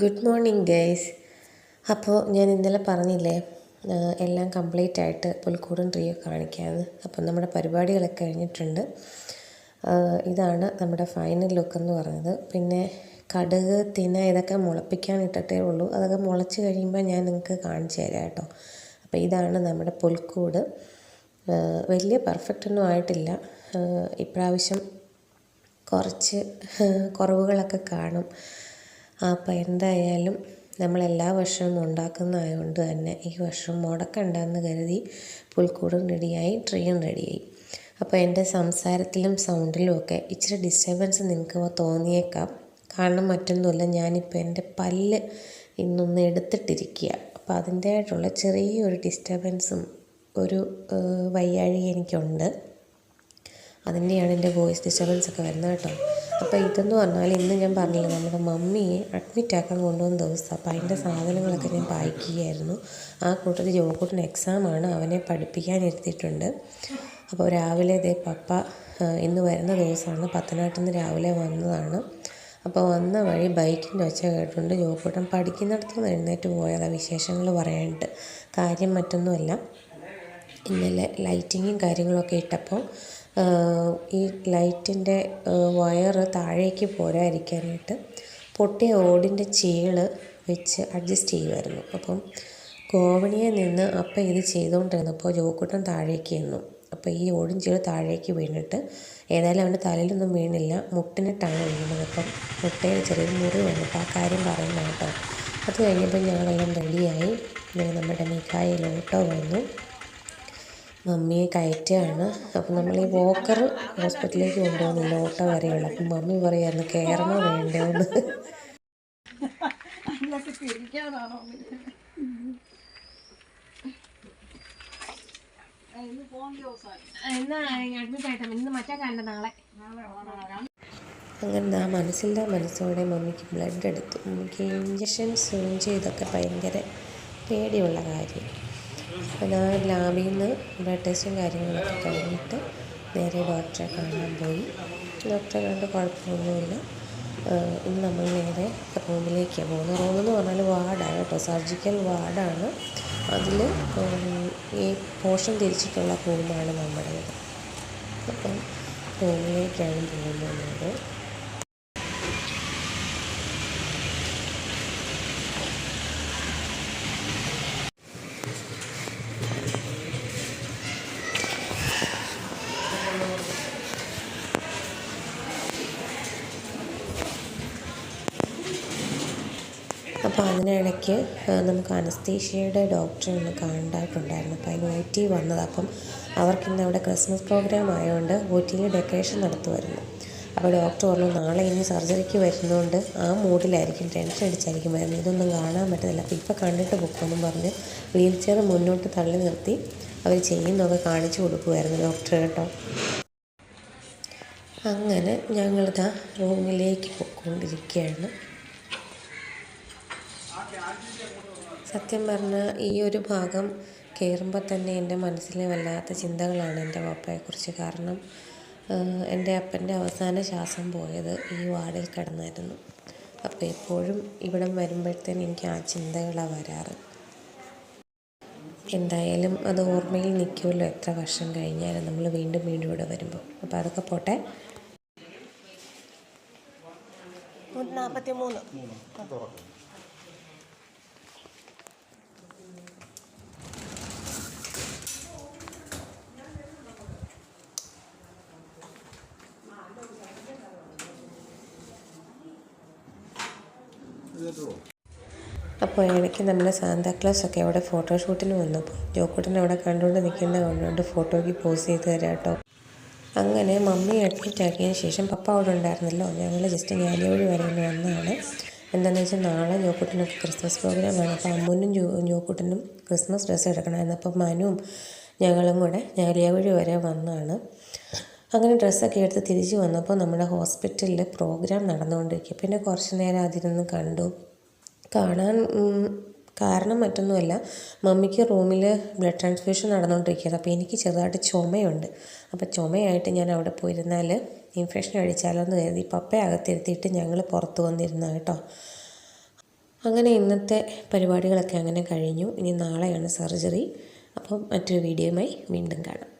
Good morning guys അപ്പോൾ ഞാൻ ഇന്നലെ പറഞ്ഞില്ലേ എല്ലാം കംപ്ലീറ്റ് ആയിട്ട് പുൽക്കൂടും ട്രീയോ കാണിക്കാമെന്ന് അപ്പം നമ്മുടെ പരിപാടികളൊക്കെ കഴിഞ്ഞിട്ടുണ്ട്. ഇതാണ് നമ്മുടെ ഫൈനൽ ലുക്ക് എന്ന് പറയുന്നത് പിന്നെ കടുക് തിന ഇതൊക്കെ മുളപ്പിക്കാൻ ഇട്ടിട്ടേ ഉള്ളൂ. അതൊക്കെ മുളച്ച് കഴിയുമ്പോൾ ഞാൻ നിങ്ങൾക്ക് കാണിച്ചു തരാം കേട്ടോ. അപ്പോൾ ഇതാണ് നമ്മുടെ പുൽക്കൂട്. വലിയ പെർഫെക്റ്റ് ഒന്നും ആയിട്ടില്ല. ഇപ്രാവശ്യം കുറച്ച് കുറവുകളൊക്കെ കാണും. അപ്പോൾ എന്തായാലും നമ്മൾ എല്ലാ വർഷവും ഉണ്ടാക്കുന്നതായതുകൊണ്ട് തന്നെ ഈ വർഷം മുടക്കണ്ടെന്ന് കരുതി പുൽക്കൂടും റെഡിയായി ട്രീയും റെഡിയായി. അപ്പോൾ എന്റെ സംസാരത്തിലും സൗണ്ടിലും ഒക്കെ ഇച്ചിരി ഡിസ്റ്റർബൻസ് നിങ്ങൾക്ക് തോന്നിയേക്കാം. കാരണം മറ്റൊന്നുമില്ല ഞാനിപ്പോൾ എന്റെ പല്ല് ഇന്നൊന്ന് എടുത്തിട്ടിരിക്കുക അപ്പോൾ അതിന്റേതായിട്ടുള്ള ചെറിയൊരു ഡിസ്റ്റർബൻസും ഒരു വയ്യാഴി എനിക്കുണ്ട്. അതിന്റെയാണ് എന്റെ വോയിസ് ഡിസ്റ്റർബൻസ് ഒക്കെ വരുന്നത് കേട്ടോ. അപ്പോൾ ഇതെന്ന് പറഞ്ഞാൽ ഇന്ന് ഞാൻ പറഞ്ഞില്ല നമ്മുടെ മമ്മിയെ അഡ്മിറ്റ് ആക്കാൻ കൊണ്ടുവന്ന ദിവസം അപ്പോൾ അതിന്റെ സാധനങ്ങളൊക്കെ ഞാൻ പായ്ക്കുകയായിരുന്നു ആ കൂട്ടത്തിൽ ജോക്കൂട്ടിന് എക്സാമാണ് അവനെ പഠിപ്പിക്കാൻ ഇരുത്തിയിട്ടുണ്ട്. അപ്പോൾ രാവിലെ ഇതേ പപ്പ ഇന്ന് വരുന്ന ദിവസമാണ്. പത്തനാട്ടിൽ നിന്ന് രാവിലെ വന്നതാണ്. അപ്പോൾ വന്ന വഴി ബൈക്കിന്റെ ഒച്ച കേട്ടുകൊണ്ട് ജോക്കൂട്ടൻ പഠിക്കുന്നിടത്ത് നിന്ന് എഴുന്നേറ്റ് പോയതാണ് വിശേഷങ്ങൾ പറയാനായിട്ട്. കാര്യം മറ്റൊന്നുമല്ല ഇന്നലെ ലൈറ്റിങ്ങും കാര്യങ്ങളൊക്കെ ഇട്ടപ്പോൾ ഈ ലൈറ്റിന്റെ വയറ് താഴേക്ക് പോരാതിരിക്കാനായിട്ട് പൊട്ടിയ ഓടിന്റെ ചീൾ വെച്ച് അഡ്ജസ്റ്റ് ചെയ്യുമായിരുന്നു അപ്പം ഗോവണിയെ നിന്ന് അപ്പം ഇത് ചെയ്തുകൊണ്ടിരുന്നപ്പോൾ ജോക്കുട്ടൻ താഴേക്ക് നിന്നു. അപ്പോൾ ഈ ഓടും ചീൾ താഴേക്ക് വീണിട്ട് ഏതായാലും അവന്റെ തലയിലൊന്നും വീണില്ല. മുട്ടിനിട്ടാണ് വീണത്. അപ്പം മുട്ടയിൽ ചെറിയൊരു മുറി വന്നിട്ട് ആ കാര്യം പറയുന്നത് കേട്ടോ. അത് കഴിഞ്ഞപ്പോൾ ഞങ്ങളെല്ലാം റെഡിയായി നമ്മുടെ മിഠായിൽ ഓട്ടോ വന്നു. മമ്മിയെ കയറ്റുകയാണ് അപ്പം നമ്മൾ ഈ വോക്കർ ഹോസ്പിറ്റലിലേക്ക് കൊണ്ടുപോകുന്നില്ല ഓട്ടോ വരെയുള്ള അപ്പം മമ്മി പറയായിരുന്നു കയറണോ വേണ്ടോ അങ്ങനെ ആ മനസ്സില്ലാ മനസ്സോടെ മമ്മിക്ക് ബ്ലഡ് എടുത്തു. മമ്മിക്ക് ഇഞ്ചക്ഷൻ സൂം ചെയ്തൊക്കെ ഭയങ്കര പേടിയുള്ള കാര്യം. അപ്പോൾ ഞാൻ ലാബിൽ നിന്ന് ബ്ലഡ് ടെസ്റ്റും കാര്യങ്ങളൊക്കെ കഴിഞ്ഞിട്ട് നേരെ ഡോക്ടറെ കാണാൻ പോയി. ഡോക്ടറെ കണ്ട് കുഴപ്പമൊന്നുമില്ല. ഇനി നമ്മൾ നേരെ റൂമിലേക്കാണ് പോകുന്നത്. റൂമെന്ന് പറഞ്ഞാൽ വാർഡാണ് കേട്ടോ. സർജിക്കൽ വാർഡാണ്. അതിൽ ഈ പോഷൻ തിരിച്ചിട്ടുള്ള റൂമാണ് നമ്മുടേത് അപ്പം റൂമിലേക്കാണ് പോകുന്നത്. അപ്പോൾ അതിനിടയ്ക്ക് നമുക്ക് അനസ്തീഷ്യയുടെ ഡോക്ടറെ ഒന്ന് കാണേണ്ടതായിട്ടുണ്ടായിരുന്നു അപ്പോൾ അതിന് ഒ ടി വന്നത്. അപ്പം അവർക്ക് ഇന്ന് അവിടെ ക്രിസ്മസ് പ്രോഗ്രാം ആയതുകൊണ്ട് ഒ ടിയിൽ ഡെക്കറേഷൻ നടത്തുമായിരുന്നു അപ്പോൾ ഡോക്ടർ പറഞ്ഞു നാളെ ഇനി സർജറിക്ക് വരുന്നതുകൊണ്ട് ആ മൂഡിലായിരിക്കും ടെൻഷൻ അടിച്ചായിരിക്കും വരുന്നത്. ഇതൊന്നും കാണാൻ പറ്റത്തില്ല. അപ്പോൾ ഇപ്പോൾ കണ്ടിട്ട് പൊക്കുമെന്നും പറഞ്ഞ് വീൽ ചെയർ മുന്നോട്ട് തള്ളി നിർത്തി അവർ ചെയ്യുന്നതൊക്കെ കാണിച്ചു കൊടുക്കുമായിരുന്നു ഡോക്ടർ കേട്ടോ. അങ്ങനെ ഞങ്ങളിതാ റൂമിലേക്ക് പൊയ്ക്കൊണ്ടിരിക്കുകയാണ് സത്യം പറഞ്ഞാൽ ഈ ഒരു ഭാഗം കയറുമ്പോൾ തന്നെ എന്റെ മനസ്സിൽ വല്ലാത്ത ചിന്തകളാണ് എന്റെ പപ്പയെക്കുറിച്ച് കാരണം എന്റെ അപ്പന്റെ അവസാന ശ്വാസം പോയത് ഈ വാർഡിൽ കിടന്നായിരുന്നു. അപ്പോൾ എപ്പോഴും ഇവിടം വരുമ്പോഴത്തേന് എനിക്ക് ആ ചിന്തകളാണ് വരാറ്. എന്തായാലും അത് ഓർമ്മയിൽ നിൽക്കുമല്ലോ എത്ര വർഷം കഴിഞ്ഞാലും നമ്മൾ വീണ്ടും വീണ്ടും ഇവിടെ വരുമ്പോൾ. അപ്പോൾ അതൊക്കെ പോട്ടെ. നാൽപ്പത്തി മൂന്ന്. അപ്പോൾ ഇടയ്ക്ക് നമ്മുടെ സാന്താക്ലാസ് ഒക്കെ അവിടെ ഫോട്ടോഷൂട്ടിന് വന്നപ്പോൾ ജോക്കുട്ടൻ അവിടെ കണ്ടുകൊണ്ട് നിൽക്കുന്ന കണ്ടുകൊണ്ട് ഫോട്ടോയ്ക്ക് പോസ് ചെയ്ത് തരാം കേട്ടോ അങ്ങനെ മമ്മി അഡ്മിറ്റ് ആക്കിയതിന് ശേഷം പപ്പ അവിടെ ഉണ്ടായിരുന്നല്ലോ. ഞങ്ങൾ ജസ്റ്റ് ഞാലിയോഴി വരെ ഒന്ന് വന്നതാണ്. എന്താണെന്ന് വെച്ചാൽ നാളെ ജോക്കൂട്ടനൊക്കെ ക്രിസ്മസ് പ്രോഗ്രാമാണ് അപ്പോൾ അമ്മൂനും ജോ ജോക്കുട്ടനും ക്രിസ്മസ് ഡ്രസ്സ് എടുക്കണമായിരുന്നു അപ്പോൾ മനുവും ഞങ്ങളും കൂടെ ഞാലിയാവഴി വരെ വന്നതാണ്. അങ്ങനെ ഡ്രസ്സൊക്കെ എടുത്ത് തിരിച്ചു വന്നപ്പോൾ നമ്മുടെ ഹോസ്പിറ്റലിൽ പ്രോഗ്രാം നടന്നുകൊണ്ടിരിക്കുക. പിന്നെ കുറച്ച് നേരം അതിരുന്ന് കണ്ടു. കാണാൻ കാരണം മറ്റൊന്നുമല്ല. മമ്മിക്ക് റൂമിൽ ബ്ലഡ് ട്രാൻസ്ഫ്യൂഷൻ നടന്നുകൊണ്ടിരിക്കുകയാണ്. അപ്പോൾ എനിക്ക് ചെറുതായിട്ട് ചുമയുണ്ട്. അപ്പോൾ ചുമയായിട്ട് ഞാൻ അവിടെ പോയിരുന്നാൽ ഇൻഫെക്ഷൻ അടിച്ചാലോ എന്ന് കരുതി പപ്പയെ അകത്തിരുത്തിയിട്ട് ഞങ്ങൾ പുറത്ത് വന്നിരുന്ന കേട്ടോ. അങ്ങനെ ഇന്നത്തെ പരിപാടികളൊക്കെ അങ്ങനെ കഴിഞ്ഞു. ഇനി നാളെയാണ് സർജറി. അപ്പം മറ്റൊരു വീഡിയോയുമായി വീണ്ടും കാണാം.